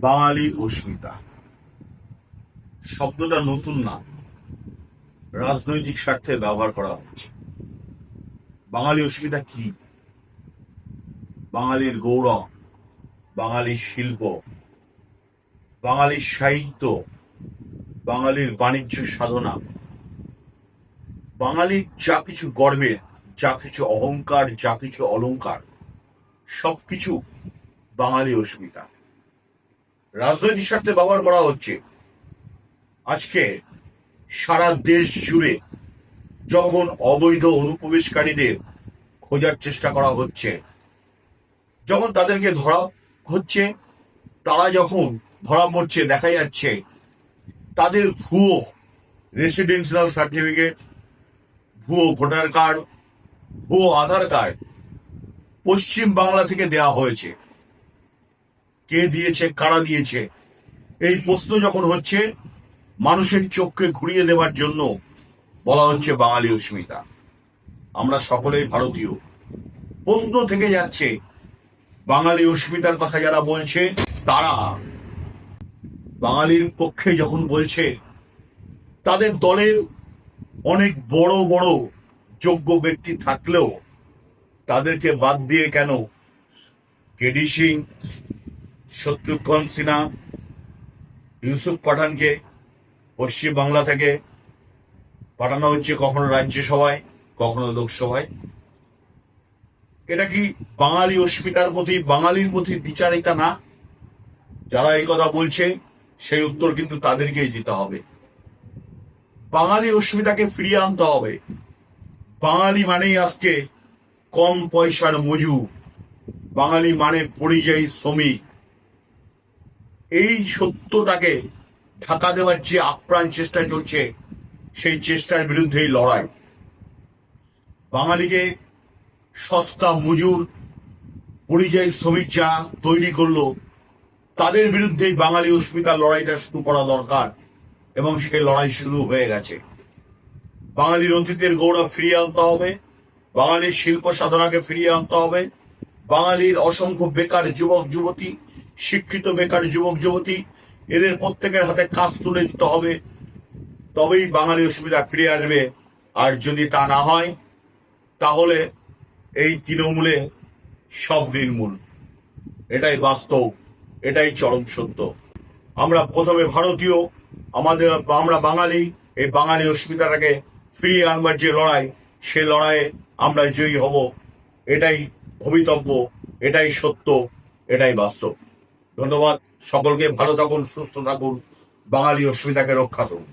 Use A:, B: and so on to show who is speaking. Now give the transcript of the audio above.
A: বাঙালি অস্মিতা শব্দটা নতুন না। রাজনৈতিক স্বার্থে ব্যবহার করা হচ্ছে। বাঙালি অস্মিতা কি? বাঙালির গৌরব, বাঙালির শিল্প, বাঙালির সাহিত্য, বাঙালির বাণিজ্য সাধনা। বাঙালির যা কিছু গর্বের যা কিছু অহংকার, যা কিছু অলংকার, সবকিছু বাঙালি অস্মিতা রাজনৈতিক স্বার্থে ব্যবহার করা হচ্ছে। আজকে সারা দেশ জুড়ে যখন অবৈধ অনুপ্রবেশকারীদের খোঁজার চেষ্টা করা হচ্ছে, যখন তাদেরকে ধরা হচ্ছে, তারা যখন ধরা পড়ছে দেখা যাচ্ছে, তাদের ভুয়ো রেসিডেন্সিয়াল সার্টিফিকেট ভুয়ো ভোটার কার্ড, ভুয়ো আধার কার্ড পশ্চিম বাংলা থেকে দেওয়া হয়েছে। কে দিয়েছে, কারা দিয়েছে? এই প্রশ্ন যখন হচ্ছে, মানুষের চোখকে ঘুরিয়ে দেওয়ার জন্য বলা হচ্ছে বাঙালি অস্মিতা। আমরা সকলেই ভারতীয়। প্রশ্ন থেকে যাচ্ছে, বাঙালি অস্মিতার কথা যারা বলছে, তারা বাঙালির পক্ষে যখন বলছে, তাদের দলের অনেক বড় বড় যোগ্য ব্যক্তি থাকলেও তাদেরকে বাদ দিয়ে কেন? কেডি সিং শত্রুঘ্ন সিনহা, ইউসুফ পাঠানকে পশ্চিম বাংলা থেকে পাঠানো হচ্ছে কখনো রাজ্যসভায়, কখনো লোকসভায়। এটা কি বাঙালি অস্মিতার প্রতি, বাঙালির প্রতি বিচারিতা না? যারা এই কথা বলছে, সেই উত্তর কিন্তু তাদেরকেই দিতে হবে। বাঙালি অস্মিতাকে ফিরিয়ে আনতে হবে। বাঙালি মানেই আজকে কম পয়সার মজুর। বাঙালি মানে পরিযায়ী শ্রমিক। এই সত্যটাকে ঢাকা দেওয়ার যে আপ্রাণ চেষ্টা চলছে, সেই চেষ্টার বিরুদ্ধেই লড়াই। বাঙালিকে সস্তা মজুর, পরিযায়ী শ্রমিক যা তৈরি করল। তাদের বিরুদ্ধেই বাঙালি অস্মিতার লড়াইটা শুরু করা দরকার এবং সেই লড়াই শুরু হয়ে গেছে। বাঙালির অতীতের গৌরব ফিরিয়ে আনতে হবে, বাঙালির শিল্প সাধনাকে ফিরিয়ে আনতে হবে, বাঙালির অসংখ্য বেকার যুবক, যুবতী শিক্ষিত বেকার যুবক, যুবতী, এদের প্রত্যেকের হাতে কাজ তুলে দিতে হবে। তবেই বাঙালি অসুবিধা ফিরে আসবে। আর যদি তা না হয়, তাহলে এই তৃণমূলে সব নির্মূল। এটাই বাস্তব, এটাই চরম সত্য। আমরা প্রথমে ভারতীয়, আমাদের আমরা বাঙালি, এই বাঙালি অসুবিধাটাকে ফিরিয়ে আনবার যে লড়াই, সে লড়াইয়ে আমরা জয়ী হব। এটাই ভবিতব্য, এটাই সত্য, এটাই বাস্তব। ধন্যবাদ। সকলকে ভালো থাকুন সুস্থ থাকুন বাঙালি অসুবিধাকে রক্ষা করুন।